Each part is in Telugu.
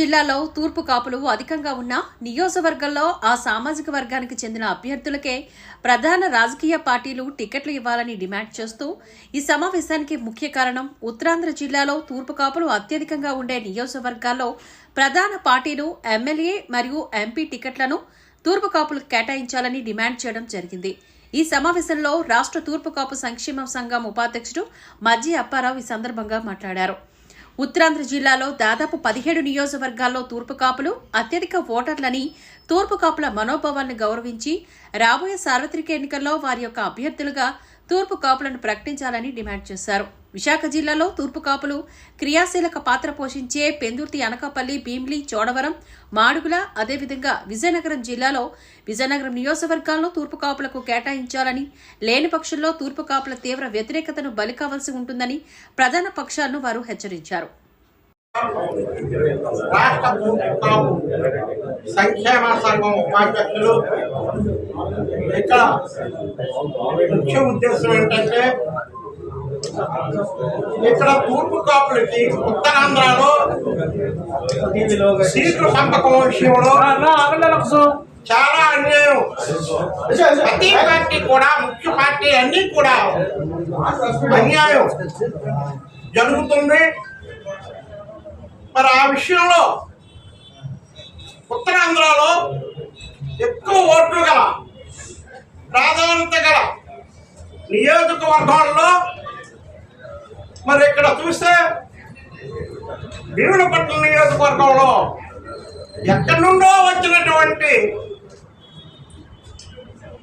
జిల్లాలో తూర్పు కాపులు అధికంగా ఉన్న నియోజకవర్గంలో ఆ సామాజిక వర్గానికి చెందిన అభ్యర్థులకే ప్రధాన రాజకీయ పార్టీలు టికెట్లు ఇవ్వాలని డిమాండ్ చేస్తూ ఈ సమావేశానికి ముఖ్య కారణం ఉత్తరాంధ్ర జిల్లాలో తూర్పు కాపులు అత్యధికంగా ఉండే నియోజకవర్గాల్లో ప్రధాన పార్టీలు ఎమ్మెల్యే మరియు ఎంపీ టికెట్లను తూర్పు కాపులకు కేటాయించాలని డిమాండ్ చేయడం జరిగింది. ఈ సమావేశంలో రాష్ట్ర తూర్పు కాపు సంక్షేమ సంఘం ఉపాధ్యక్షుడు మజ్జి అప్పారావు ఈ సందర్భంగా మాట్లాడారు. ఉత్తరాంధ్ర జిల్లాలో దాదాపు పదిహేడు నియోజకవర్గాల్లో తూర్పు కాపులు అత్యధిక ఓటర్లని తూర్పు కాపుల మనోభావాలను గౌరవించి రాబోయే సార్వత్రిక ఎన్నికల్లో వారి యొక్క అభ్యర్థులుగా తూర్పు కాపులను ప్రకటించాలని డిమాండ్ చేశారు. విశాఖ జిల్లాలో తూర్పు కాపులు క్రియాశీలక పాత్ర పోషించే పెందుర్తి అనకాపల్లి భీమిలి చోడవరం మాడుగుల అదేవిధంగా విజయనగరం జిల్లాలో విజయనగరం నియోజకవర్గాల్లో తూర్పు కాపులకు కేటాయించాలని లేని పక్షంలో తూర్పు కాపుల తీవ్ర వ్యతిరేకతను బలి కావాల్సి ఉంటుందని ప్రధాన పక్షాలను వారు హెచ్చరించారు. రాష్ట్ర ప్రభుత్వం సంక్షేమ సంఘం ఉపాధ్యక్షులు ఇక్కడ ముఖ్య ఉద్దేశం ఏంటంటే ఇక్కడ తూర్పు కాపులకి ఉత్తరాంధ్రలో సీట్ల పంపకం విషయంలో చాలా అన్యాయం ప్రతి పార్టీ కూడా ముఖ్య పార్టీ అన్ని కూడా అన్యాయం జరుగుతుంది మరి ఆ విషయంలో ఉత్తరాంధ్రలో ఎక్కువ ఓట్లు గల ప్రాధాన్యత గల నియోజకవర్గాల్లో మరి ఇక్కడ చూస్తే భీములపట్నం నియోజకవర్గంలో ఎక్కడి నుండో వచ్చినటువంటి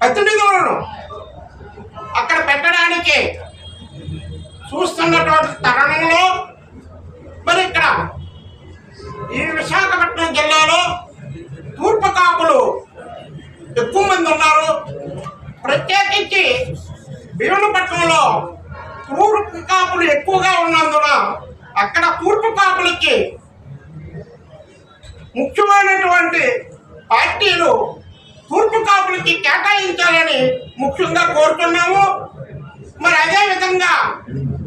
ప్రతినిధులను అక్కడ పెట్టడానికి చూస్తున్నటువంటి తరుణంలో మరి ఇక్కడ ఈ విశాఖపట్నం జిల్లాలో తూర్పు కాపులు ఎక్కువ మంది ఉన్నారు. ప్రత్యేకించి భీములపట్నంలో తూర్పు కాపులు ఎక్కువగా ఉన్నందున అక్కడ తూర్పు కాపులకి ముఖ్యమైనటువంటి పార్టీలు తూర్పు కాపులకి కేటాయించాలని ముఖ్యంగా కోరుతున్నాము. మరి అదే విధంగా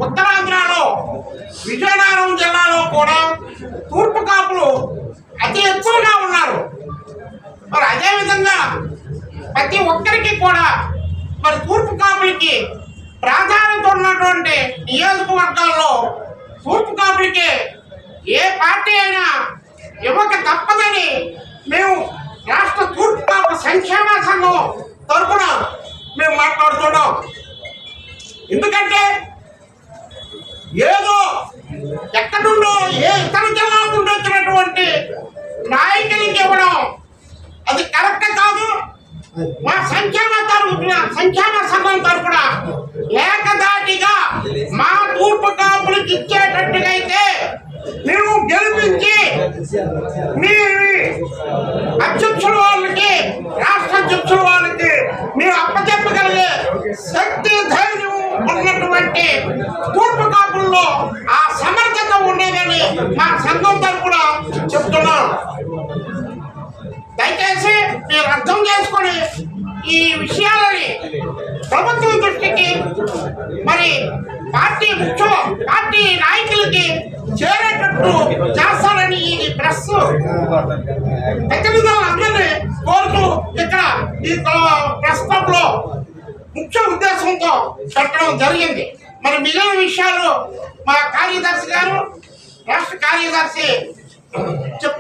ఉత్తరాంధ్రలో విజయనగరం జిల్లాలో కూడా తూర్పు కాపులు అతి ఎక్కువగా ఉన్నారు. మరి అదేవిధంగా ప్రతి ఒక్కరికి కూడా మరి తూర్పు కాపులకి ప్రాధాన్యత ఉన్నటువంటి నియోజకవర్గాల్లో తూర్పు కాపులకి ఏ పార్టీ అయినా ఇవ్వక తప్పదని మేము రాష్ట్ర తూర్పు కాపు సంక్షేమ సంఘం తరఫున మేము మాట్లాడుతున్నాం. ఎందుకంటే ఏదో ఎక్కడుండో ఏ ఇతర జిల్లా నుండి వచ్చినటువంటి నాయకులకి ఇవ్వడం. అది కరెక్ట్ కాదు. మా సంక్షేమ తరపున సంక్షేమ సంఘం తరపున ఏకదాటిగా మా తూర్పు కాపులకు ఇచ్చేటట్టుగైతే అయితే మేము గెలిపించి మీ అధ్యక్షుల వాళ్ళకి రాష్ట్ర అధ్యక్షుల వాళ్ళకి మీరు అప్పచెప్పగలిగే శక్తి ధైర్యం ఉన్నటువంటి తూర్పు కాపుల్లో ఆ సమర్థత ఉండేదని మా సంఘం తరపున చెప్తున్నాం. దయచేసి మీరు అర్థం చేసుకొని ఈ విషయాలని ప్రభుత్వం దృష్టికి మరి పార్టీ ముఖ్య పార్టీ నాయకులకి చేరేటట్టు చేస్తారని ఈ ప్రెస్ ప్రతినిధులు అందరినీ కోరుతూ ఇక్కడ ఈ ప్రెస్ క్లబ్లో ముఖ్య ఉద్దేశంతో పెట్టడం జరిగింది. మరి మిగిలిన విషయాలు మా కార్యదర్శి గారు రాష్ట్ర కార్యదర్శి చెప్తారు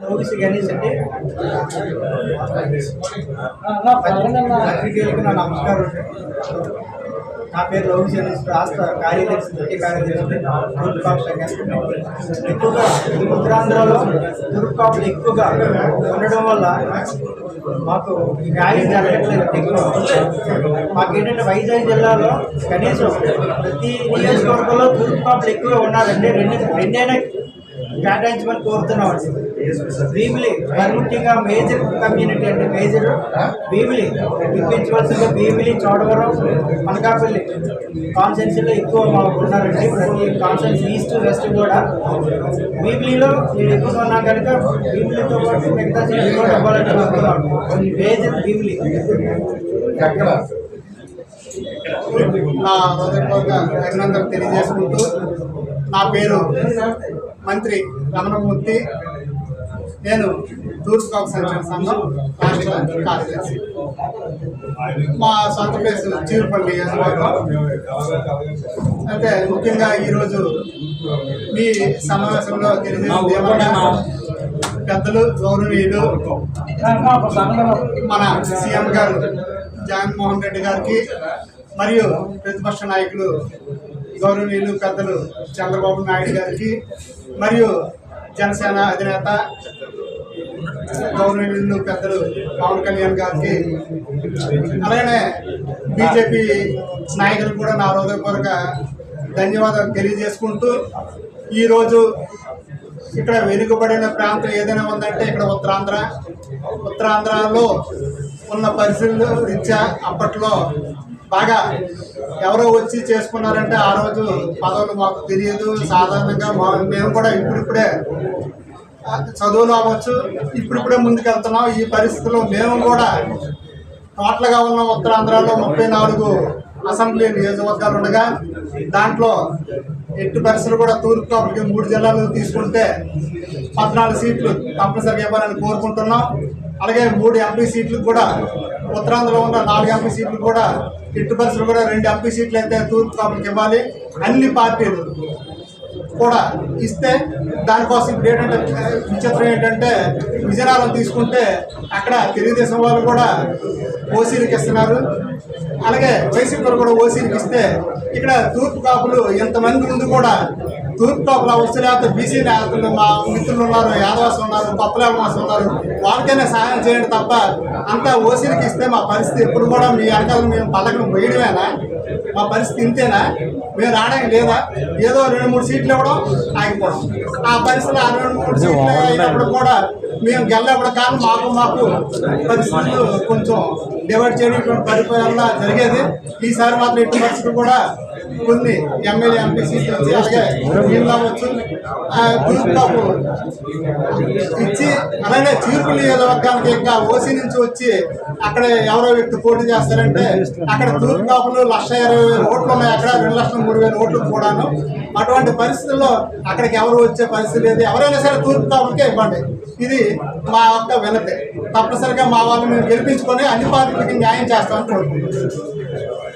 ఓబీసీ గణేష్ అండి పత్రికేయులకు నా నమస్కారం. నా పేరు రోహిత్ గణేష్ రాష్ట్ర కార్యదర్శి ముఖ్య కార్యదర్శి తూర్పు ఎక్కువగా ఉత్తరాంధ్రలో తూర్పు కాపులు ఎక్కువగా ఉండడం వల్ల మాకు న్యాయం జరగట్లేదు ఎక్కువ. మాకు ఏంటంటే వైజాగ్ జిల్లాలో కనీసం ప్రతి నియోజకవర్గంలో తూర్పు కాపులు ఎక్కువగా ఉన్నారండి రెండు రెండైనా కేటాయించమని కోరుతున్నాం భీమిలి మరి ముఖ్యంగా మేజర్ కమ్యూనిటీ అంటే మేజర్ భీమిలి ఇప్పించవలసిందిగా భీమిలి చోడవరం అనకాపల్లి. కాన్సెన్సీలో ఎక్కువ మాకు ఉన్నారండి. ప్రతి కాన్సెన్స్ ఈస్ట్ వెస్ట్ కూడా. భీమిలిలో నేను ఎక్కువ ఉన్నా కనుక భీమిలితో పాటు మిగతా సీట్లు కూడా ఇవ్వాలని మేజర్ భీమిలి అభినందనలు తెలియజేసుకుంటూ నా పేరు మంత్రి రమణమూర్తి. నేను తూర్పు కాపు సంక్షేమ సంఘం రాష్ట్ర కార్యదర్శి. మా సొంత ప్లేస్ చీరుపల్లి అయితే ముఖ్యంగా ఈరోజు మీ సమావేశంలో పెద్దలు గౌరవనీయులు మన సీఎం గారు జగన్మోహన్ రెడ్డి గారికి మరియు ప్రతిపక్ష నాయకులు గౌరవనీయులు పెద్దలు చంద్రబాబు నాయుడు గారికి మరియు జనసేన అధినేత గౌరవనీయులు పెద్దలు పవన్ కళ్యాణ్ గారికి అలాగే బీజేపీ నాయకులు కూడా నా హృదయపూర్వక ధన్యవాదాలు తెలియజేసుకుంటూ ఈరోజు ఇక్కడ వెనుకబడిన ప్రాంతం ఏదైనా ఉందంటే ఇక్కడ ఉత్తరాంధ్ర. ఉత్తరాంధ్రలో ఉన్న పరిస్థితులు రీత్యా అప్పట్లో బాగా ఎవరో వచ్చి చేసుకున్నారంటే ఆ రోజు పదవులు మాకు తెలియదు. సాధారణంగా మా మేము కూడా ఇప్పుడిప్పుడే చదువులు అవ్వచ్చు. ఇప్పుడిప్పుడే ముందుకెళ్తున్నాం. ఈ పరిస్థితుల్లో మేము కూడా టోటల్గా ఉన్న ఉత్తరాంధ్రలో ముప్పై నాలుగు అసెంబ్లీ నియోజకవర్గాలు ఉండగా దాంట్లో ఎట్టి పరిస్థితులు కూడా తూర్పు అప్పటికి మూడు జిల్లాలు తీసుకుంటే పద్నాలుగు సీట్లు తప్పనిసరిగా ఇవ్వాలని కోరుకుంటున్నాం. అలాగే మూడు ఎంపీ సీట్లు కూడా ఉత్తరాంధ్రలో ఉన్న నాలుగు ఎంపీ సీట్లు కూడా ఇటు పరిస్థితులు కూడా రెండు ఎంపీ సీట్లు అయితే తూర్పు కాపులకు ఇవ్వాలి. అన్ని పార్టీలు. కూడా ఇస్తే దానికోసం ఇప్పుడు ఏంటంటే విచిత్రం ఏంటంటే విజయనగరం తీసుకుంటే అక్కడ తెలుగుదేశం వాళ్ళు కూడా ఓసీలకు ఇస్తున్నారు. అలాగే వైసీపీ కూడా ఓసీలకు ఇస్తే ఇక్కడ తూర్పు కాపులు ఎంతమంది ముందు కూడా తూర్పు కాపుల వస్తే లేకపోతే బీసీ నేతలు మా మిత్రులు ఉన్నారు యాదవాస్ ఉన్నారు పప్పలేవాస్ ఉన్నారు. వాళ్ళకైనా సహాయం చేయండి తప్ప అంతా ఓసీలకు ఇస్తే మా పరిస్థితి ఎప్పుడు కూడా మీ వెనకాల మేము పథకం వేయడమేనా? మా పరిస్థితి ఇంతేనా? మేము రావడానికి లేదా? ఏదో రెండు మూడు సీట్లు ఇవ్వడం ఆగిపోవడం ఆ పరిస్థితి ఆ రెండు మూడు సీట్లు అయినప్పుడు కూడా మేము గెల్లప్పుడు కాదు మాకు మాకు పరిస్థితులు కొంచెం డివైడ్ చేయడం పరిపాలన జరిగేది. ఈసారి మాత్రం ఎట్టి పరిస్థితులు కూడా కొన్ని ఎమ్మెల్యే ఎంపీ సీట్లు వచ్చి అలాగే వీళ్ళు ఇచ్చి అలాగే చీర్పు నియోజకవర్గానికి ఇంకా ఓసీ నుంచి వచ్చి అక్కడ ఎవరో వ్యక్తి పోటీ చేస్తారంటే అక్కడ తూర్పు కాపులు లక్ష ఇరవై వేల ఓట్లు ఉన్నాయి. అక్కడ రెండు లక్షల మూడు వేల ఓట్లు కూడాను. అటువంటి పరిస్థితుల్లో అక్కడికి ఎవరు వచ్చే పరిస్థితి లేదు. ఎవరైనా సరే తూర్పు కాపులకే ఇవ్వండి. ఇది మా యొక్క వినతి. తప్పనిసరిగా మా వాళ్ళు మేము గెలిపించుకొని అన్ని పార్టీలకి న్యాయం చేస్తామని కోరుకుంటున్నాం.